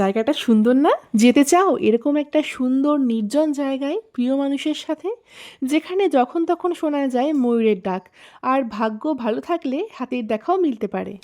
জায়গাটা সুন্দর না? যেতে চাও এরকম একটা সুন্দর, নির্জন জায়গায় প্রিয় মানুষের সাথে, যেখানে যখন তখন শোনা যায় ময়ূরের ডাক। আর ভাগ্য ভালো থাকলে হাতের দেখাও মিলতে পারে।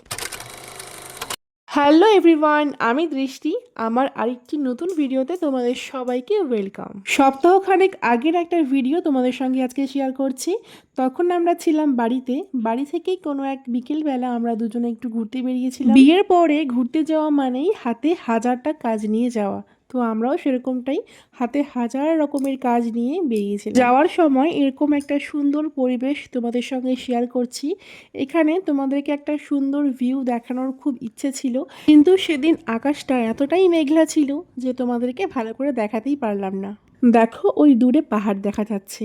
হ্যালো এভরিওয়ান আমি দৃষ্টি। আমার আরেকটি নতুন ভিডিওতে তোমাদের সবাইকে ওয়েলকাম সপ্তাহখানেক আগের একটা ভিডিও তোমাদের সঙ্গে আজকে শেয়ার করছি। তখন আমরা ছিলাম বাড়িতে। বাড়ি থেকেই কোনো এক বিকেলবেলা আমরা দুজনে একটু ঘুরতে বেরিয়েছিলাম। বিয়ের পরে ঘুরতে যাওয়া মানেই হাতে হাজারটা কাজ নিয়ে যাওয়া। তো আমরাও সেরকমটাই হাতে হাজার রকমের কাজ নিয়ে বেরিয়েছিলাম। যাওয়ার সময় এরকম একটা সুন্দর পরিবেশ তোমাদের সঙ্গে শেয়ার করছি। এখানে তোমাদেরকে একটা সুন্দর ভিউ দেখানোর খুব ইচ্ছে ছিল। কিন্তু সেদিন আকাশটা এতটাই মেঘলা ছিল যে তোমাদেরকে ভালো করে দেখাতেই পারলাম না। দেখো ওই দূরে পাহাড় দেখা যাচ্ছে।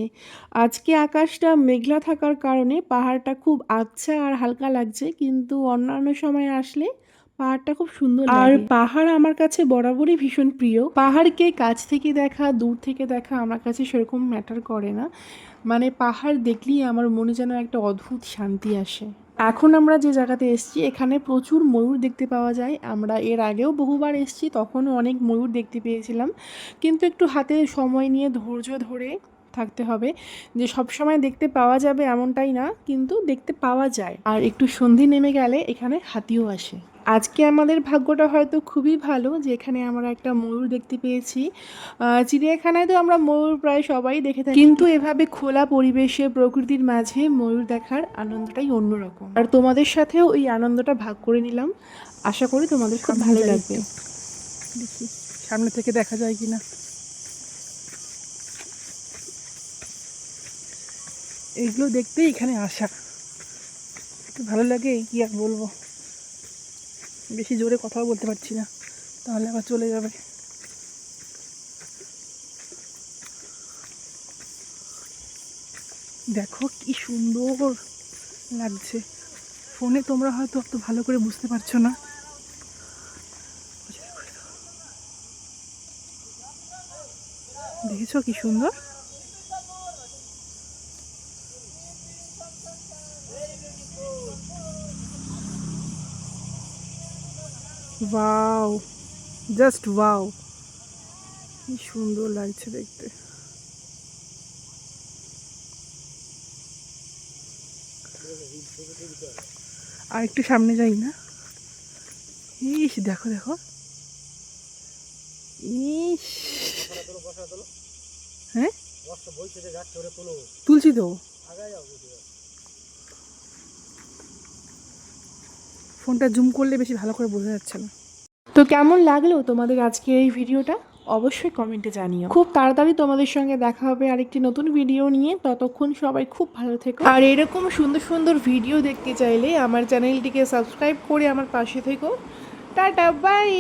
আজকে আকাশটা মেঘলা থাকার কারণে পাহাড়টা খুব আচ্ছা আর হালকা লাগছে। কিন্তু অন্যান্য সময় আসলে পাহাড়টা খুব সুন্দর আর পাহাড় আমার কাছে বরাবরই ভীষণ প্রিয়। পাহাড়কে কাছ থেকে দেখা দূর থেকে দেখা আমার কাছে সেরকম ম্যাটার করে না। মানে পাহাড় দেখলেই আমার মনে যেন একটা অদ্ভুত শান্তি আসে। এখন আমরা যে জায়গাতে এসেছি এখানে প্রচুর ময়ূর দেখতে পাওয়া যায়। আমরা এর আগেও বহুবার এসেছি তখনও অনেক ময়ূর দেখতে পেয়েছিলাম। কিন্তু একটু হাতে সময় নিয়ে ধৈর্য ধরে থাকতে হবে যে সব সময় দেখতে পাওয়া যাবে এমনটাই না কিন্তু দেখতে পাওয়া যায়। আর একটু সন্ধি নেমে গেলে এখানে হাতিও আসে। আজকে আমাদের ভাগ্যটা হয়তো খুবই ভালো যে এখানে আমরা একটা ময়ূর দেখতে পেয়েছি। চিড়িয়াখানায় তো আমরা ময়ূর প্রায় সবাই দেখে থাকি। কিন্তু এভাবে খোলা পরিবেশে প্রকৃতির মাঝে ময়ূর দেখার আনন্দটাই অন্যরকম। আর তোমাদের সাথেও এই আনন্দটা ভাগ করে নিলাম। আশা করি তোমাদের খুব ভালো লাগবে। দেখি সামনে থেকে দেখা যায় কি না এইগুলো দেখতে এখানে আসা। ভালো লাগে কি আর বলব? বেশি জোরে কথাও বলতে পারছি না। তাহলে আবার চলে যাবে। দেখো কি সুন্দর লাগছে। ফোনে তোমরা হয়তো অত ভালো করে বুঝতে পারছ না। দেখেছ কি সুন্দর? ওয়াও জাস্ট ওয়াও কি সুন্দর লাগছে দেখতে। আর একটু সামনে যাই না? ইস দেখো দেখো। ইস। হ্যাঁ? তুলছি তো। ফোনটা জুম করলে বেশি ভালো করে বোঝা যাচ্ছে না। তো কেমন লাগল তোমাদের আজকের এই ভিডিওটা? অবশ্যই কমেন্টে জানিও। খুব তাড়াতাড়ি তোমাদের সঙ্গে দেখা হবে আরেকটি নতুন ভিডিও নিয়ে। ততক্ষণ সবাই খুব ভালো থেকো। আর এরকম সুন্দর সুন্দর ভিডিও দেখতে চাইলে আমার চ্যানেলটিকে সাবস্ক্রাইব করে আমার পাশে থেকো। Tata, bye!